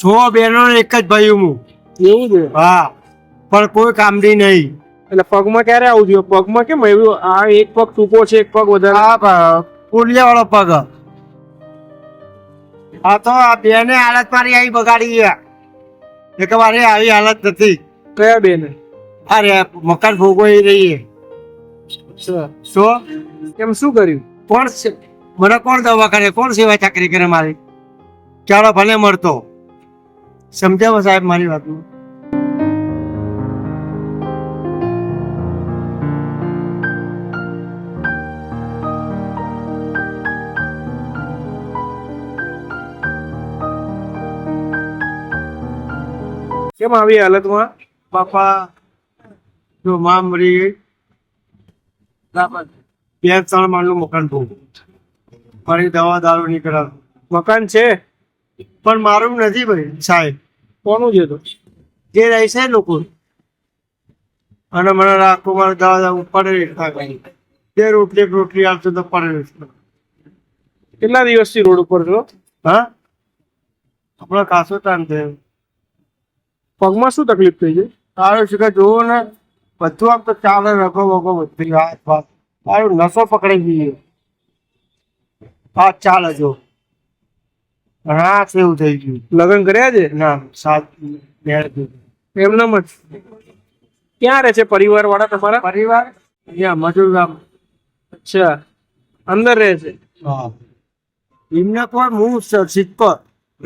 છ બહેનો એક જ ભાઈ હું. એવું છે? હા. પણ કોઈ કામની નહીં. એટલે પગમાં ક્યારે આવું જોઈએ પગમાં કેમ એવું આ એક પગ ટૂંકો છે એક પગ વધારે. આ પુલિયા વાળો પગ. હા તો આ બેને હાલત મારી આવી બગાડી ગયા. એક મારી આવી હાલત નથી. કયા બેન? અરે મકાન ભોગવી રહી છે શું કેમ શું કર્યું? કોણ મને કોણ દવા કરે કોણ સેવા ચાકરી કરે મારી? ચાલો ભલે મળતો. સમજાવો સાહેબ મારી વાતનું. કેમ આવી હાલતમાં? બાપા જો માં મરી ગઈ. બે ત્રણ માળનું મકાન ભોગ મારી દવા દારૂ નીકળ્યા કરાવ મકાન છે? પણ મારું નથી ભાઈ સાહેબ. કોનું છે તો? જે રહે છે લોકો. અને મને રાખો મારે દવા દારૂ પડે તે રોટલી રોટલી આપશે તો પડે કેટલા દિવસથી રોડ ઉપર છો? હા? આપણો કાસો તાન થયો. પગમાં શું તકલીફ થઈ છે? તારું શું કે જોવો ને બધું આમ તો ચાલે રખો વગો બધી હાથ વાત. તારું નસો પકડાઈ ગઈ હા ચાલે જો. હા એવું થઈ ગયું. લગ્ન કર્યા છે? ના સાત એમના જ ક્યાં રહે છે પરિવાર વાળા તમારા? પરિવાર? અહીંયા મજૂર ગામ. અચ્છા. અંદર રહે છે? હા. એમને પણ હું સ- સિક્કો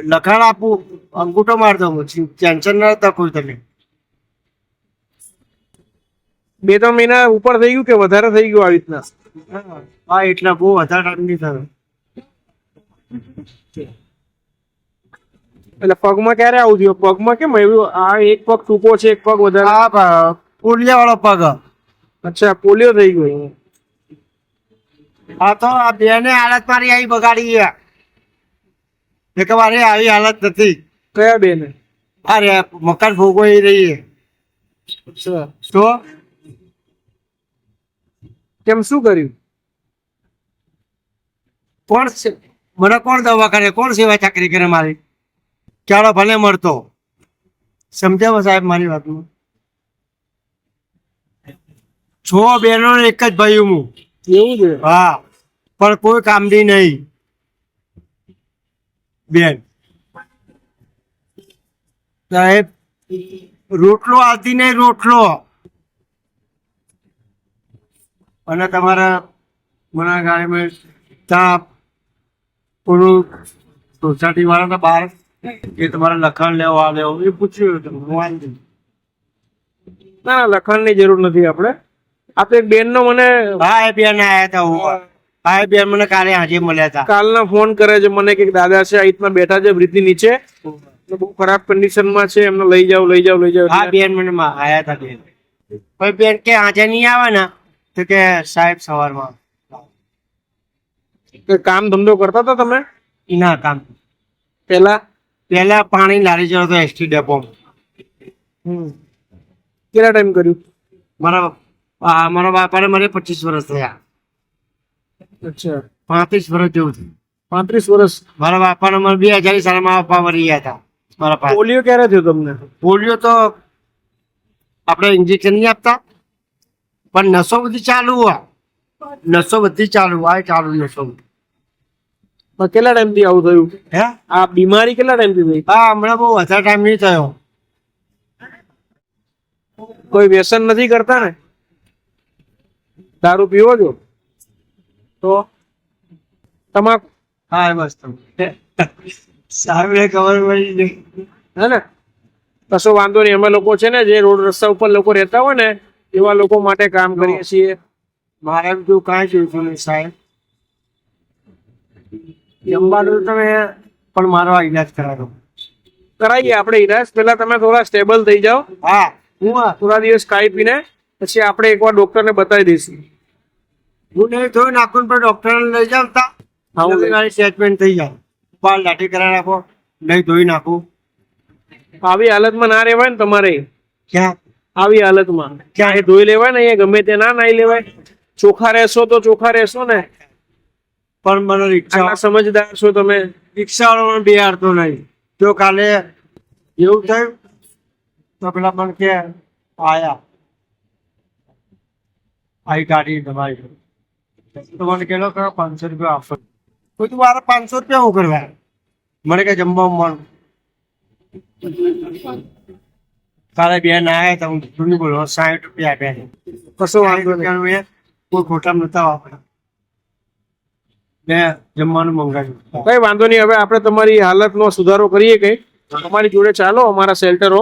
લખાણ આપું અંગૂઠો માર દઉં ટેન્શન ના કોઈ તમે. બે ત્રણ મહિના ઉપર થઈ ગયું કે વધારે થઈ ગયું આવી રીતના? હા એટલા બહુ વધારે ટાઈમ નહીં થયો. એટલે પગમાં ક્યારે આવું થયું? પગમાં કેમ એવું આ એક પગ ટૂંકો છે એક પગ વધારે? હા પોલિયા વાળો પગ. અચ્છા પોલિયો થઈ ગયો હા તો આ બેને હાલત મારી આવી બગાડી ગયા. એક મારી આવી હાલત નથી. કયા બેન? અરે મકાન ભોગવાઈ રહી તો? કેમ શું કર્યું? કોણ મને કોણ દવા કરે કોણ સેવા ચાકરી કરે મારી? ચાલો ભલે મળતો સમજાવો સાહેબ મારી વાતનું? છ બહેનો ને એક જ ભાઈ હું. એવું છે? હા પણ કોઈ કામની નહીં. બેન. સાહેબ રોટલો આવતી નહીં રોટલો. અને તમારા મને ગાડીમાં ત્યાં પૂરું સોસાયટી વાળા બહાર કે તમારે લખાણ લેવા લેવો એ પૂછ્યું નહીં. ના લખાણની જરૂર નથી આપણે. આ તો એક બેનનો મને હા એ બેન આયા હતા હું. હા. એ બેન મને કાલે આજે મળ્યા હતા. કાલના ફોન કરે છે મને કે દાદા છે આ રીતના બેઠા છે બ્રિજની નીચે. બહુ ખરાબ કન્ડિશનમાં છે એમને લઈ જાઓ લઈ જાઓ લઈ જાઓ. હા બેન મને આયા હતા બેન. કોઈ બેન કે આજે નહીં આવે ને તો કે સાહેબ સવારમાં. કામ ધંધો કરતા હતા તમે? એના કામ. પહેલા? પહેલા પાણી લારી જતો હતો એસટી ડેપો. કેટલા ટાઈમ કર્યું? મારા મારા બાપાને મને પચીસ વર્ષ થયા. અચ્છા. પાંત્રીસ વર્ષ જેવું થયું. પાંત્રીસ વર્ષ? મારા બાપાને મને બે હજાર સાલમાં બાપા મરી ગયા હતા. મારા પાસે પોલિયો ક્યારે થયો તમને? પોલિયો તો આપણે ઇન્જેક્શન નહીં આપતા પણ નસો બધી ચાલુ હોય. નસો બધી ચાલુ હોય ચાલુ નસો પણ કેટલા ટાઈમથી આવું થયું? હે? આ બીમારી કેટલા ટાઈમથી થઈ? હા હમણાં બહુ વધારે ટાઈમ નહીં થયો. કોઈ વ્યસન નથી કરતા ને? દારૂ પીવો છો? તો? તમાકુ? હા બસ તો. સાહેબને ખબર પડી હે ને? કશો વાંધો નહીં. અમે લોકો છે ને જે રોડ રસ્તા ઉપર લોકો રહેતા હોય ને એવા લોકો માટે કામ કરીએ છીએ. મારે બીજું કાંઈ જોઈતું નહીં સાહેબ. જમવાનું તમે પણ મારો ઈલાજ કરાવો. કરાવીએ આપણે ઈલાજ. પહેલા તમે થોડા સ્ટેબલ થઈ જાઓ. હા. હું થોડા દિવસ ખાઈ પીને પછી આપણે એકવાર ડોક્ટરને બતાવી દઈશું. હું નહીં ધોઈ નાખું પણ ડોક્ટર લઈ જાવ તા. સેટમેન્ટ હું મારી સ્ટેટમેન્ટ થઈ જાવ બાર લાઠી કરાવી નાખો નહીં ધોઈ નાખું. આવી હાલતમાં ના રહેવાય ને તમારે. ક્યાં? આવી હાલતમાં. ક્યાં? એ ધોઈ લેવાય ને અહીંયા ગમે તે ના નાઈ લેવાય. ચોખા રહેશો તો ચોખા રહેશો ને. પણ મને રિક્ષા સમજદાર છો તમે. રિક્ષાવાળો પણ બિહારતો નહીં. તો કાલે એવું થયું તો પેલા પણ કે આયા. આવી ગાડી તમારી તો મને કહેલો કે પાંચસો રૂપિયા આપો. તો તું મારે પાંચસો રૂપિયા હું કરવા? મને કે જમવા મળ. કાલે બેન આવ્યા તો હું જૂની બોલો સાઠ રૂપિયા આપ્યા કશો વાંધો નહીં. કોઈ ખોટા નતા વાપર્યા મેં જમવાનું મંગાવ્યું. કઈ વાંધો નહીં. હવે આપણે તમારી હાલતનો સુધારો કરીએ કઈ તમારી જોડે ચાલો અમારા શેલ્ટરો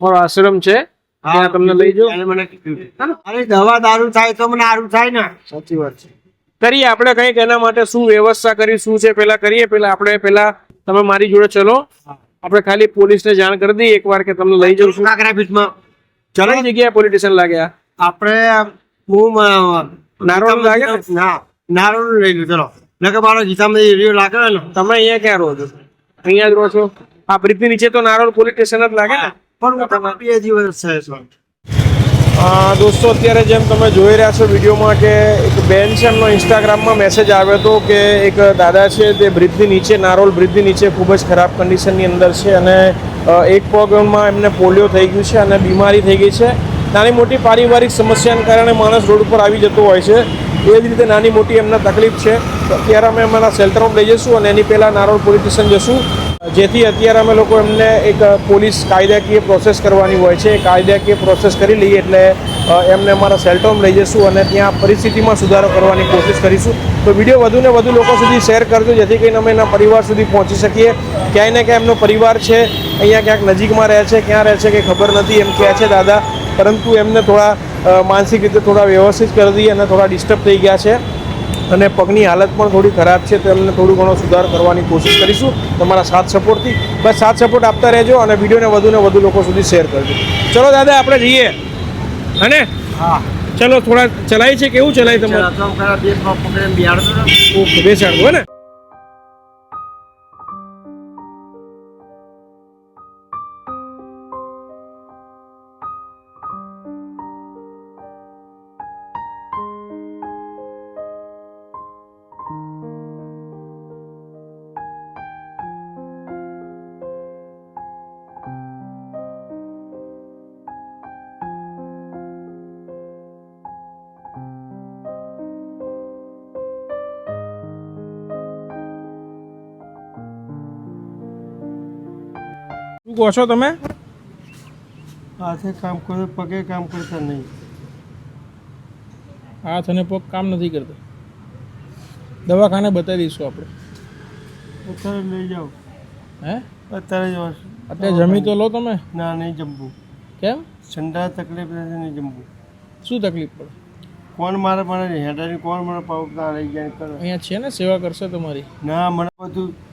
અમારો આશ્રમ છે. ત્યાં તમને લઈ જાઓ. મને અરે દવા દારૂ થાય તો મને સારું થાય ને. સાચી વાત છે. કરીએ આપણે કંઈક એના માટે શું વ્યવસ્થા કરી શું છે? પેલા કરીએ પેલા આપણે પેલા તમે મારી જોડે ચલો. આપણે ખાલી પોલીસને જાણ કરી દઈએ એકવાર કે તમને લઈ જઉં છું. કાકરા પીઠમાં ચલો. જગ્યાએ પોલિટિશિયન લાગ્યા આપણે હું નારોલ લાગ્યા ને? ના નારોલ લઈ લો ચલો. નકર મારો ગીતામાં એરિયો લાગે ને તમે અહીંયા ક્યાં રહો છો? અહીંયા જ રહો છો? આ બ્રિજની નીચે તો નારોલ પોલીસ સ્ટેશન જ લાગે ને? પણ હું તમારે બે દિવસ થયો છું. દોસ્તો અત્યારે જેમ તમે જોઈ રહ્યા છો વિડીયોમાં કે એક બેન છે એમનો ઇન્સ્ટાગ્રામમાં મેસેજ આવ્યો હતો કે એક દાદા છે તે બ્રિજની નીચે નારોલ બ્રિજની નીચે ખૂબ જ ખરાબ કન્ડિશનની અંદર છે અને એક પગમાં એમને પોલિયો થઈ ગયું છે અને બીમારી થઈ ગઈ છે. નાની મોટી પારિવારિક સમસ્યાને કારણે માણસ રોડ ઉપર આવી જતો હોય છે. એ જ રીતે નાની મોટી એમને તકલીફ છે. અત્યારે અમે અમારા શેલ્ટરમાં લઈ જઈશું અને એની પહેલાં નારોલ પોલીસ સ્ટેશન જશું. જેથી અત્યારે અમે લોકો એમને એક પોલીસ કાયદાકીય પ્રોસેસ કરવાની હોય છે. એ કાયદાકીય પ્રોસેસ કરી લઈએ એટલે એમને અમારા સેલ્ટોમ લઈ જઈશું અને ત્યાં પરિસ્થિતિમાં સુધારો કરવાની કોશિશ કરીશું. તો વીડિયો વધુ ને વધુ લોકો સુધી શેર કરજો, જેથી કરીને અમે એના પરિવાર સુધી પહોંચી શકીએ. ક્યાંય ને ક્યાંય એમનો પરિવાર છે, અહીંયા ક્યાંક નજીકમાં રહે છે, ક્યાં રહે છે કે ખબર નથી, એમ કહે છે, દાદા, પરંતુ એમને થોડા માનસિક રીતે થોડા વ્યવસ્થિત કરી દઈએ અને થોડા ડિસ્ટર્બ થઈ ગયા છે. અને પગની હાલત પણ થોડી ખરાબ છે તો એમને થોડું ઘણો સુધાર કરવાની કોશિશ કરીશું. તમારા સાથ સપોર્ટથી. બસ સાથ સપોર્ટ આપતા રહેજો અને વિડીયોને વધુ ને વધુ લોકો સુધી શેર કરજો. ચલો દાદા આપણે જઈએ. અને હા. ચલો થોડા ચલાય છે કેવું ચલાય ચાલો, તમારે બેસાડવું હે ને કહો છો તમે? હાથે કામ કરે પગે કામ કરતા નહીં. હાથ અને પગ કામ નથી કરતા. દવાખાને બતાવી દઈશું આપણે. અત્યારે લઈ જાઓ. હે? અત્યારે જ અત્યારે જમી તો લો તમે? ના નહીં જમવું. કેમ? ઠંડા તકલીફ નથી નહીં જમવું. શું તકલીફ પડે? કોણ મારે મને હેડાની કોણ મને પાવ લઈ જાય અહીંયા છે ને? સેવા કરશે તમારી? ના મને બધું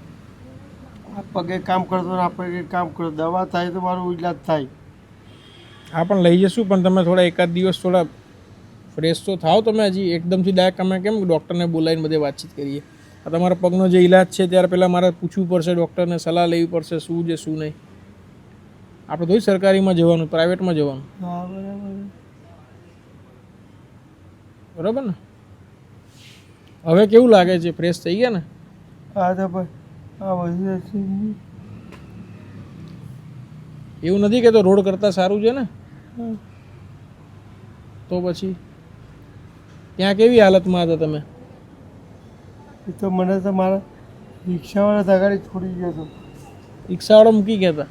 પગે કામ કરતો ને આપણે કામ કરતો દવા થાય તો મારું ઈલાજ થાય. હા પણ લઈ જશું પણ તમે થોડા એકાદ દિવસ થોડા ફ્રેશ તો થાવ તમે હજી. એકદમથી ડાયરેક્ટ અમે કેમ ડૉક્ટરને બોલાવીને બધે વાતચીત કરીએ? આ તમારા પગનો જે ઈલાજ છે ત્યારે પહેલાં મારે પૂછવું પડશે ડૉક્ટરને સલાહ લેવી પડશે શું છે શું નહીં. આપણે થોડી સરકારીમાં જવાનું પ્રાઇવેટમાં જવાનું. બરાબર. બરાબર ને? હવે કેવું લાગે છે? ફ્રેશ થઈ ગયા ને? હા તો ભાઈ આ બધું છે. એવું નથી કે તો રોડ કરતાં સારું છે ને? તો પછી? ત્યાં કેવી હાલતમાં હતા તમે? એ તો મને તો મારા રિક્ષાવાળા તગાડી છોડી ગયો હતો. રિક્ષાવાળો મૂકી ગયા હતા?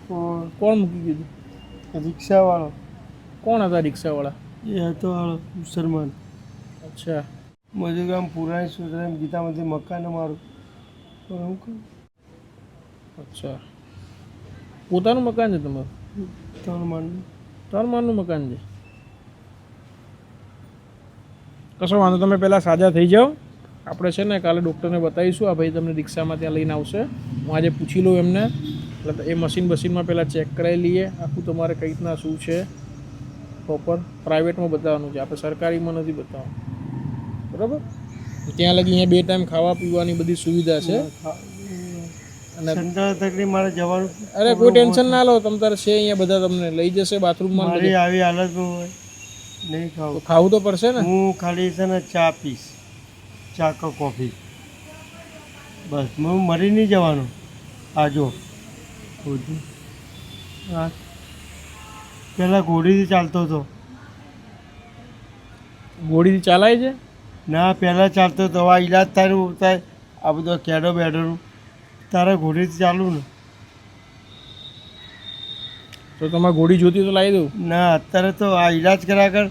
કોણ મૂકી ગયું રિક્ષાવાળો. કોણ હતા રિક્ષાવાળા? એ હતો વાળો મુસલમાન. અચ્છા. મજૂર ગામ પુરાણી સુધરામ ગીતામાંથી મકાન મારું. પણ હું કહું? અચ્છા. પોતાનું મકાન છે તમારું? ત્રણ માળનું ત્રણ માળનું મકાન છે? કશો વાંધો તમે પહેલાં સાજા થઈ જાઓ. આપણે છે ને કાલે ડૉક્ટરને બતાવીશું. આ ભાઈ તમને રિક્ષામાં ત્યાં લઈને આવશે. હું આજે પૂછી લઉં એમને. એટલે એ મશીન બશીનમાં પહેલાં ચેક કરાવી લઈએ. આખું તમારે કઈ રીતના શું છે? પ્રોપર પ્રાઇવેટમાં બતાવવાનું છે. આપણે સરકારીમાં નથી બતાવવાનું. બરાબર? ત્યાં લગી અહીંયા બે ટાઈમ ખાવા પીવાની બધી સુવિધા છે. અને સંતાન તકલીફ મારે જવાનું અરે કોઈ ટેન્શન ના લો તમ તારે છે અહીંયા બધા તમને લઈ જશે બાથરૂમમાં મારી આવી હાલત હોય. નહીં ખાવું. ખાવું તો પડશે ને? હું ખાલી છે ને ચા પીશ. ચા કે કોફી. બસ હું મરી નહીં જવાનું. આ જો. હા પહેલાં ઘોડીથી ચાલતો હતો. ઘોડીથી ચાલાય છે? ના પહેલાં ચાલતો હતો. આ ઈલાજ તારું થાય આ બધો કેડો બેડોનું તારે ઘોડીથી ચાલુ ને. તો તમારે ઘોડી જોતી તો લાવી દઉં? ના અત્યારે તો આ ઈલાજ કર્યા કર.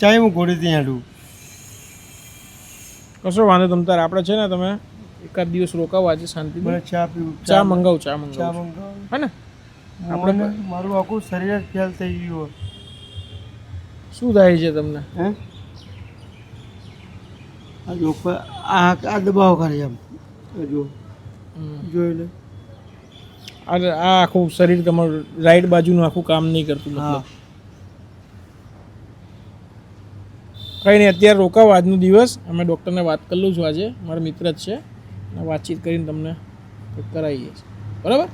ચાહે હું ઘોડીથી હેડું. કશો વાંધો તમ તારે આપણે છે ને તમે એકાદ દિવસ રોકાવો આજે શાંતિ ચા પીવું. ચા મંગાવું ચા ચા મંગાવું. મંગાવું હે ને? આપણે મારું આખું શરીર જ ફેલ થઈ ગયું શું થાય છે તમને? હે? આ જો આ આ દબાવ કરે એમ જો. જોઈ લે. આ આખું શરીર તમારું રાઈટ બાજુનું આખું કામ નહીં કરતું મતલબ. કંઈ નહીં અત્યારે રોકાવો આજનો દિવસ. અમે ડૉક્ટરને વાત કરી લઉં છું આજે. મારા મિત્ર જ છે. વાતચીત કરીને તમને કરાવીએ છીએ. બરાબર?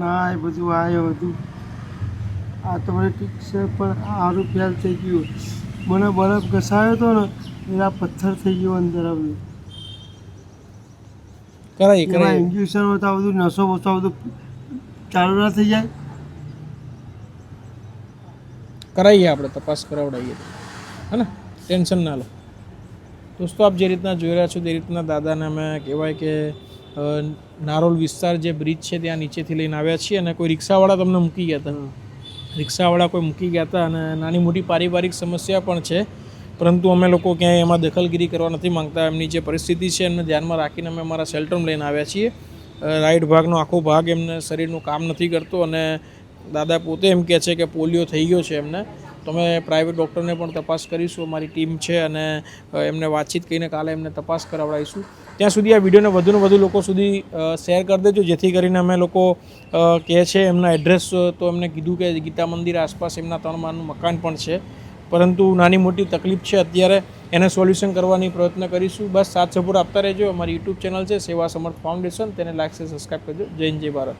ના એ બધું આ બધું આ તમારે ઠીક છે પણ આ હારું ફેલ થઈ ગયું. મને બરફ ઘસાયો હતો ને એ આ પથ્થર થઈ ગયો અંદર આવ્યું. કરાવીએ કરાય. ઇન્જેક્શન હોય તો આ બધું નસો બસો બધું ચાલુ ના થઈ જાય? કરાવીએ આપણે તપાસ કરાવડાવીએ હે ને? ટેન્શન ના લો. દોસ્તો આપ જે રીતના જોઈ રહ્યા છો તે રીતના દાદાને અમે કહેવાય કે નારોલ વિસ્તાર જે બ્રિજ છે ત્યાં નીચેથી લઈને આવ્યા છીએ અને કોઈ રિક્ષાવાળા તમને મૂકી ગયા હતા. રિક્ષાવાળા કોઈ મૂકી ગયા હતા અને નાની મોટી પારિવારિક સમસ્યા પણ છે. પરંતુ અમે લોકો ક્યાંય એમાં દખલગીરી કરવા નથી માંગતા. એમની જે પરિસ્થિતિ છે એમને ધ્યાનમાં રાખીને અમે અમારા શેલ્ટરમાં લઈને આવ્યા છીએ. રાઈટ ભાગનો આખો ભાગ એમને શરીરનું કામ નથી કરતો અને દાદા પોતે એમ કહે છે કે પોલિયો થઈ ગયો છે એમને. તો અમે પ્રાઇવેટ ડૉક્ટરને પણ તપાસ કરીશું. અમારી ટીમ છે અને એમને વાતચીત કરીને કાલે એમને તપાસ કરાવડાવીશું. ત્યાં સુધી આ વિડીયોને વધુને વધુ લોકો સુધી શેર કરી દેજો. જેથી કરીને અમે લોકો કહે છે એમના એડ્રેસ તો એમને કીધું કે ગીતા મંદિર આસપાસ એમના ત્રણ માળનું મકાન પણ છે. પરંતુ નાની મોટી તકલીફ છે, અત્યારે એને સોલ્યુશન કરવાની પ્રયત્ન કરીશું. બસ સાથ સપોર્ટ આપતા રહેજો. અમારી યુટ્યુબ ચેનલ છે સેવા સમર્થ ફાઉન્ડેશન. તેને લાઈક છે સબસ્ક્રાઈબ કરજો. જય જય ભારત.